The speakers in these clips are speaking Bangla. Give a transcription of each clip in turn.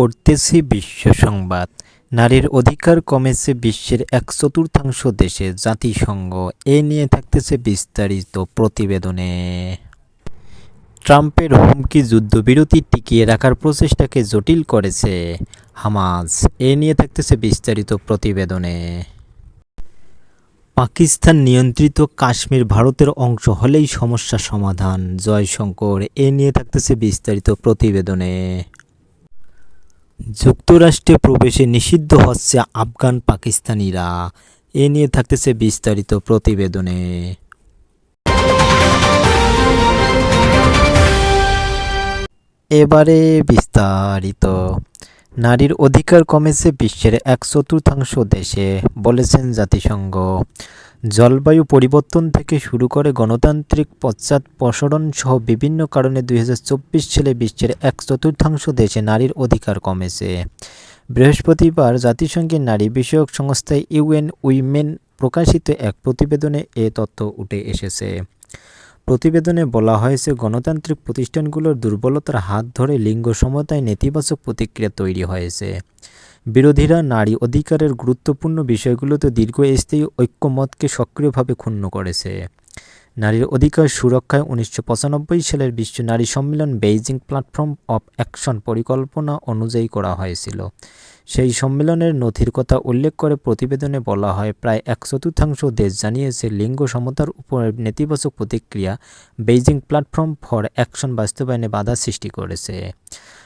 পড়তেছি বিশ্ব সংবাদ। নারীর অধিকার কমেছে বিশ্বের এক চতুর্থাংশ দেশে। জাতিসংঘ এ নিয়ে থাকতেছে বিস্তারিত প্রতিবেদনে। ট্রাম্পের হুমকি যুদ্ধবিরতি টিকিয়ে রাখার প্রচেষ্টাকে জটিল করেছে হামাজ এ নিয়ে থাকতেছে বিস্তারিত প্রতিবেদনে। পাকিস্তান নিয়ন্ত্রিত কাশ্মীর ভারতের অংশ হলেই সমস্যা সমাধান। জয়শঙ্কর, এ নিয়ে থাকতেছে বিস্তারিত প্রতিবেদনে। যুক্তরাষ্ট্রে প্রবেশে নিষিদ্ধ হচ্ছে আফগান পাকিস্তানিরা। এ নিয়ে থাকতেছে বিস্তারিত প্রতিবেদনে। এবারে বিস্তারিত। নারীর অধিকার কমেছে বিশ্বের এক চতুর্থাংশ দেশে, বলেছেন জাতিসংঘ। জলবায়ু পরিবর্তন থেকে শুরু করে গণতান্ত্রিক পশ্চাৎপসরণ সহ বিভিন্ন কারণে দুই সালে বিশ্বের এক চতুর্থাংশ দেশে নারীর অধিকার কমেছে। বৃহস্পতিবার জাতিসংঘের নারী বিষয়ক সংস্থায় ইউএন উইমেন প্রকাশিত এক প্রতিবেদনে এ তথ্য উঠে এসেছে। প্রতিবেদনে বলা হয়েছে, গণতান্ত্রিক প্রতিষ্ঠানগুলোর দুর্বলতার হাত ধরে লিঙ্গ সমতায় নেতিবাচক প্রতিক্রিয়া তৈরি হয়েছে। বিরোধীরা নারী অধিকারের গুরুত্বপূর্ণ বিষয়গুলোতে দীর্ঘস্থায়ী ঐক্যমতকে সক্রিয়ভাবে ক্ষুণ্ণ করেছে। নারীর অধিকার সুরক্ষায় উনিশশো পঁচানব্বই সালের বিশ্ব নারী সম্মেলন বেইজিং প্ল্যাটফর্ম অফ অ্যাকশন পরিকল্পনা অনুযায়ী করা হয়েছিল। সেই সম্মেলনের নথির কথা উল্লেখ করে প্রতিবেদনে বলা হয়, প্রায় এক চতুর্থাংশ দেশ জানিয়েছে লিঙ্গ সমতার উপর নেতিবাচক প্রতিক্রিয়া বেইজিং প্ল্যাটফর্ম ফর অ্যাকশন বাস্তবায়নে বাধা সৃষ্টি করেছে।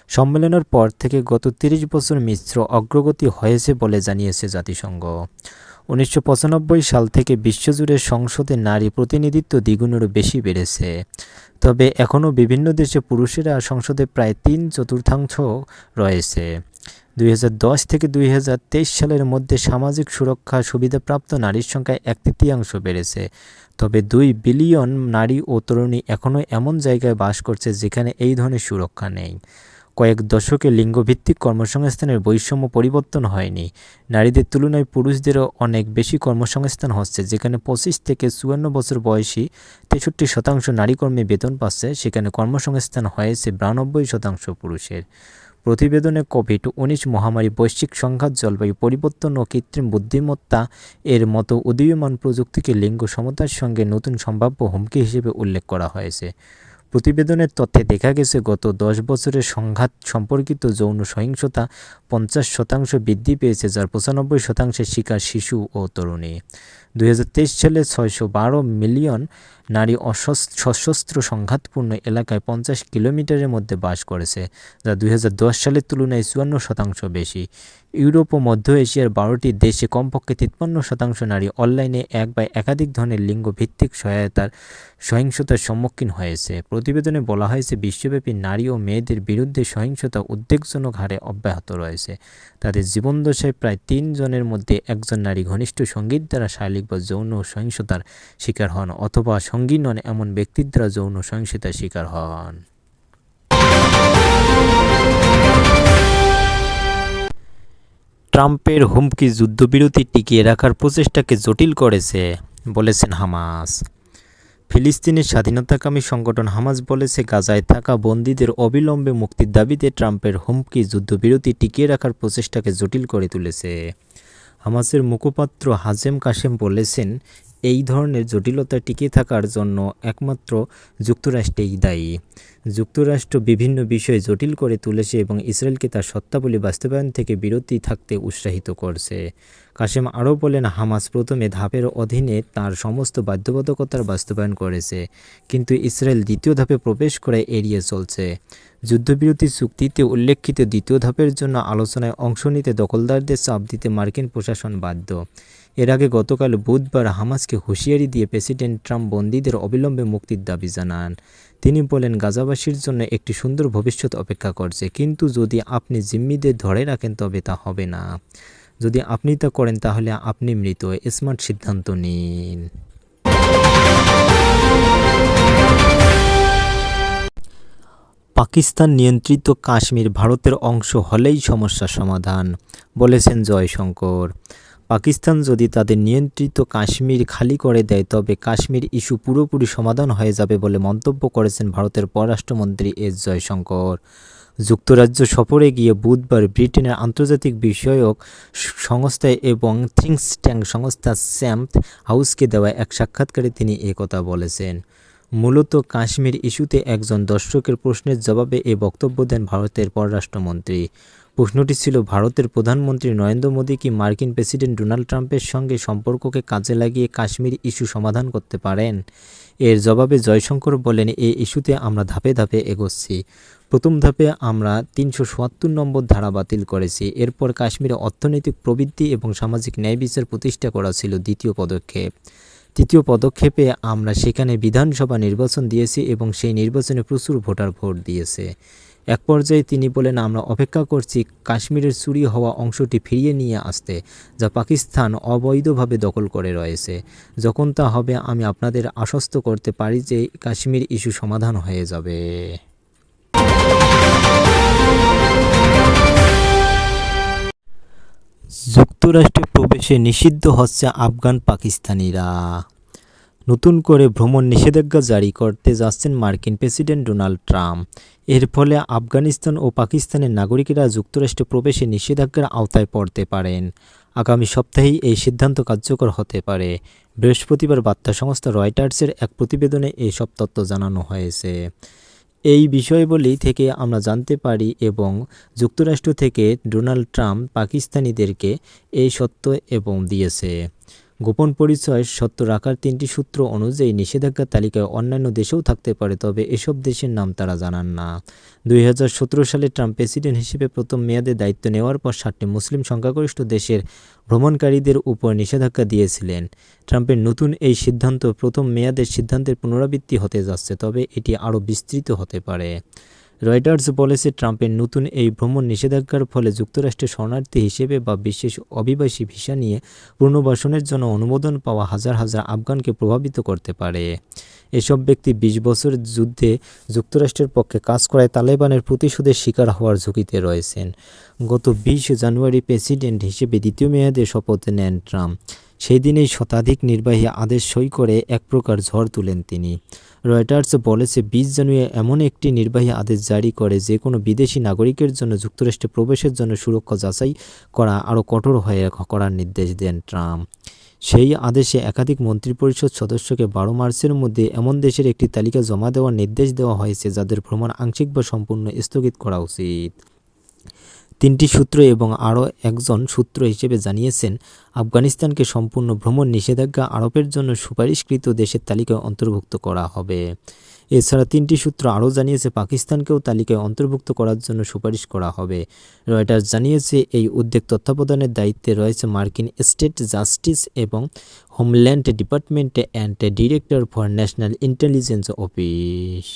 সম্মেলনের পর থেকে গত ৩০ বছর মিশ্র অগ্রগতি হয়েছে বলে জানিয়েছে জাতিসংঘ। উনিশশো পঁচানব্বই সাল থেকে বিশ্বজুড়ে সংসদে নারী প্রতিনিধিত্ব দ্বিগুণেরও বেশি বেড়েছে। তবে এখনও বিভিন্ন দেশে পুরুষেরা সংসদে প্রায় তিন চতুর্থাংশ রয়েছে। দুই হাজার দশ থেকে দুই হাজার তেইশ সালের মধ্যে সামাজিক সুরক্ষা সুবিধাপ্রাপ্ত নারীর সংখ্যা এক তৃতীয়াংশ বেড়েছে। তবে দুই বিলিয়ন নারী ও তরুণী এখনও এমন জায়গায় বাস করছে যেখানে এই ধরনের সুরক্ষা নেই। কয়েক দশকে লিঙ্গভিত্তিক কর্মসংস্থানের বৈষম্য পরিবর্তন হয়নি। নারীদের তুলনায় পুরুষদেরও অনেক বেশি কর্মসংস্থান হচ্ছে, যেখানে পঁচিশ থেকে চুয়ান্ন বছর বয়সী তেষট্টি শতাংশ নারী কর্মী বেতন পাচ্ছে, সেখানে কর্মসংস্থান হয়েছে বিরানব্বই শতাংশ পুরুষের। প্রতিবেদনে কোভিড উনিশ মহামারী বৈশ্বিক সংঘাত, জলবায়ু পরিবর্তন ও কৃত্রিম বুদ্ধিমত্তা এর মতো উদীয়মান প্রযুক্তিকে লিঙ্গ সমতার সঙ্গে নতুন সম্ভাব্য হুমকি হিসেবে উল্লেখ করা হয়েছে। প্রতিবেদনের তথ্যে দেখা গেছে, গত দশ বছরের সংঘাত সম্পর্কিত যৌন সহিংসতা পঞ্চাশ শতাংশ বৃদ্ধি পেয়েছে, যার পঁচানব্বই শতাংশের শিকার শিশু ও তরুণী। দুই হাজার তেইশ সালে ছয়শো বারো মিলিয়ন নারী সশস্ত্র সংঘাতপূর্ণ এলাকায় পঞ্চাশ কিলোমিটারের মধ্যে বাস করেছে, যা দুই হাজার দশ সালের তুলনায় চুয়ান্ন শতাংশ বেশি। ইউরোপ ও মধ্য এশিয়ার বারোটি দেশে কমপক্ষে তিপ্পান্ন শতাংশ নারী অনলাইনে এক বা একাধিক ধরনের লিঙ্গভিত্তিক সহায়তার সহিংসতার সম্মুখীন হয়েছে। প্রতিবেদনে বলা হয়েছে, বিশ্বব্যাপী নারী ও মেয়েদের বিরুদ্ধে সহিংসতা উদ্বেগজনক হারে অব্যাহত রয়েছে। তাদের জীবনদশায় প্রায় তিন জনের মধ্যে একজন নারী ঘনিষ্ঠ সংগীত দ্বারা শারীরিক বা যৌন সহিংসতার শিকার হন অথবা সঙ্গী নন এমন ব্যক্তির দ্বারা যৌন সহিংসতার শিকার হন। ট্রাম্পের হুমকি যুদ্ধবিরতি টিকিয়ে রাখার প্রচেষ্টাকে জটিল করেছে, বলেছেন হামাস। ফিলিস্তিনের স্বাধীনতাকামী সংগঠন হামাস বলেছে, গাজায় থাকা বন্দীদের অবিলম্বে মুক্তির দাবিতে ট্রাম্পের হুমকি যুদ্ধবিরতি টিকিয়ে রাখার প্রচেষ্টাকে জটিল করে তুলেছে। হামাসের মুখপাত্র হাজেম কাশেম বলেছেন, এই ধরনের জটিলতা টিকে থাকার জন্য একমাত্র যুক্তরাষ্ট্রেই দায়ী। যুক্তরাষ্ট্র বিভিন্ন বিষয়ে জটিল করে তুলেছে এবং ইসরায়েলকে তার সত্তাবলী বাস্তবায়ন থেকে বিরতি থাকতে উৎসাহিত করছে। কাশেম আরও বলেন, হামাস প্রথমে ধাপের অধীনে তার সমস্ত বাধ্যবাধকতার বাস্তবায়ন করেছে, কিন্তু ইসরায়েল দ্বিতীয় ধাপে প্রবেশ করে এড়িয়ে চলছে। যুদ্ধবিরতি চুক্তিতে উল্লেখিত দ্বিতীয় ধাপের জন্য আলোচনায় অংশ নিতে দখলদারদের চাপ দিতে মার্কিন প্রশাসন বাধ্য। এর আগে গতকাল বুধবার হামাসকে হুঁশিয়ারি দিয়ে প্রেসিডেন্ট ট্রাম্প বন্দীদের অবিলম্বে মুক্তির দাবি জানান। তিনি বলেন, গাজাবাসীর জন্য একটি সুন্দর ভবিষ্যৎ অপেক্ষা করছে, কিন্তু যদি আপনি জিম্মিদের ধরে রাখেন, তবে তা হবে না। যদি আপনি তা করেন, তাহলে আপনি মৃত। স্মার্ট সিদ্ধান্ত নিন। পাকিস্তান নিয়ন্ত্রিত কাশ্মীর ভারতের অংশ হলেই সমস্যা সমাধান, বলেছেন জয়শঙ্কর। পাকিস্তান যদি তাদের নিয়ন্ত্রিত কাশ্মীর খালি করে দেয়, তবে কাশ্মীর ইস্যু পুরোপুরি সমাধান হয়ে যাবে বলে মন্তব্য করেছেন ভারতের পররাষ্ট্রমন্ত্রী এস জয়শঙ্কর। যুক্তরাজ্য সফরে গিয়ে বুধবার ব্রিটেনের আন্তর্জাতিক বিষয়ক সংস্থা এবং থিংস ট্যাঙ্ক সংস্থা স্যাম্প হাউসকে দেওয়া এক সাক্ষাৎকারে তিনি একথা বলেছেন। মূলত কাশ্মীর ইস্যুতে একজন দর্শকের প্রশ্নের জবাবে এ বক্তব্য দেন ভারতের পররাষ্ট্রমন্ত্রী। প্রশ্নটি ছিল, ভারতের প্রধানমন্ত্রী নরেন্দ্র মোদী কি মার্কিন প্রেসিডেন্ট ডোনাল্ড ট্রাম্পের সঙ্গে সম্পর্ককে কাজে লাগিয়ে কাশ্মীর ইস্যু সমাধান করতে পারেন? এর জবাবে জয়শঙ্কর বলেন এই ইস্যুতে আমরা ধাপে ধাপে এগোচ্ছি। প্রথম ধাপে আমরা তিনশো নম্বর ধারা বাতিল করেছি। এরপর কাশ্মীরে অর্থনৈতিক প্রবৃদ্ধি এবং সামাজিক ন্যায় বিচার প্রতিষ্ঠা করা ছিল দ্বিতীয় পদক্ষেপ। তৃতীয় পদক্ষেপে আমরা সেখানে বিধানসভা নির্বাচন দিয়েছি এবং সেই নির্বাচনে প্রচুর ভোটার ভোট দিয়েছে। এক পর্যায়ে তিনি বলেন, আমরা অপেক্ষা করছি কাশ্মীরের চুরি হওয়া অংশটি ফিরিয়ে নিয়ে আসতে, যা পাকিস্তান অবৈধভাবে দখল করে রয়েছে। যখন তা হবে, আমি আপনাদের আশ্বস্ত করতে পারি যে কাশ্মীর ইস্যু সমাধান হয়ে যাবে। যুক্তরাষ্ট্রে প্রবেশে নিষিদ্ধ হচ্ছে আফগান পাকিস্তানিরা। নতুন করে ভ্রমণ নিষেধাজ্ঞা জারি করতে যাচ্ছেন মার্কিন প্রেসিডেন্ট ডোনাল্ড ট্রাম্প। এর ফলে আফগানিস্তান ও পাকিস্তানের নাগরিকেরা যুক্তরাষ্ট্রে প্রবেশে নিষেধাজ্ঞার আওতায় পড়তে পারেন। আগামী সপ্তাহেই এই সিদ্ধান্ত কার্যকর হতে পারে। বৃহস্পতিবার বার্তা সংস্থা রয়টার্সের এক প্রতিবেদনে এসব তথ্য জানানো হয়েছে। এই বিষয়বলি থেকে আমরা জানতে পারি এবং যুক্তরাষ্ট্র থেকে ডোনাল্ড ট্রাম্প পাকিস্তানিদেরকে এই সত্য এবং দিয়েছে। গোপন পরিচয় সত্য রাখার তিনটি সূত্র অনুযায়ী নিষেধাজ্ঞা তালিকায় অন্যান্য দেশেও থাকতে পারে, তবে এসব দেশের নাম তারা জানান না। দুই হাজার সতেরো সালে ট্রাম্প প্রেসিডেন্ট হিসেবে প্রথম মেয়াদে দায়িত্ব নেওয়ার পর সাতটি মুসলিম সংখ্যাগরিষ্ঠ দেশের ভ্রমণকারীদের উপর নিষেধাজ্ঞা দিয়েছিলেন। ট্রাম্পের নতুন এই সিদ্ধান্ত প্রথম মেয়াদের সিদ্ধান্তের পুনরাবৃত্তি হতে যাচ্ছে, তবে এটি আরও বিস্তৃত হতে পারে। রয়টার্স বলেছে, ট্রাম্পের নতুন এই ভ্রমণ নিষেধাজ্ঞার ফলে যুক্তরাষ্ট্রের শরণার্থী হিসেবে বা বিশেষ অভিবাসী ভিসা নিয়ে পুনর্বাসনের জন্য অনুমোদন পাওয়া হাজার হাজার আফগানকে প্রভাবিত করতে পারে। এসব ব্যক্তি বিশ বছরের যুদ্ধে যুক্তরাষ্ট্রের পক্ষে কাজ করায় তালেবানের প্রতিশোধের শিকার হওয়ার ঝুঁকিতে রয়েছেন। গত বিশ জানুয়ারি প্রেসিডেন্ট হিসেবে দ্বিতীয় মেয়াদে শপথ নেন ট্রাম্প। সেই দিনেই শতাধিক নির্বাহী আদেশ সই করে এক প্রকার ঝড় তুলেন তিনি। রয়টার্স বলেছে, বিশ জানুয়ারি এমন একটি নির্বাহী আদেশ জারি করে যে কোনো বিদেশি নাগরিকের জন্য যুক্তরাষ্ট্রে প্রবেশের জন্য সুরক্ষা যাচাই করা আরও কঠোর হয়ে করার নির্দেশ দেন ট্রাম্প। সেই আদেশে একাধিক মন্ত্রিপরিষদ সদস্যকে বারো মার্চের মধ্যে এমন দেশের একটি তালিকা জমা দেওয়ার নির্দেশ দেওয়া হয়েছে যাদের ভ্রমণ আংশিক বা সম্পূর্ণ স্থগিত করা উচিত। তিনটি সূত্র এবং আরও একজন সূত্র হিসেবে জানিয়েছেন, আফগানিস্তানকে সম্পূর্ণ ভ্রমণ নিষেধাজ্ঞা আরোপের জন্য সুপারিশকৃত দেশের তালিকায় অন্তর্ভুক্ত করা হবে। এছাড়া তিনটি সূত্র আরও জানিয়েছে, পাকিস্তানকেও তালিকায় অন্তর্ভুক্ত করার জন্য সুপারিশ করা হবে। রয়টার্স জানিয়েছে, এই উদ্যোগ তত্ত্বাবধানের দায়িত্বে রয়েছে মার্কিন স্টেট জাস্টিস এবং homeland department and director for national intelligence office.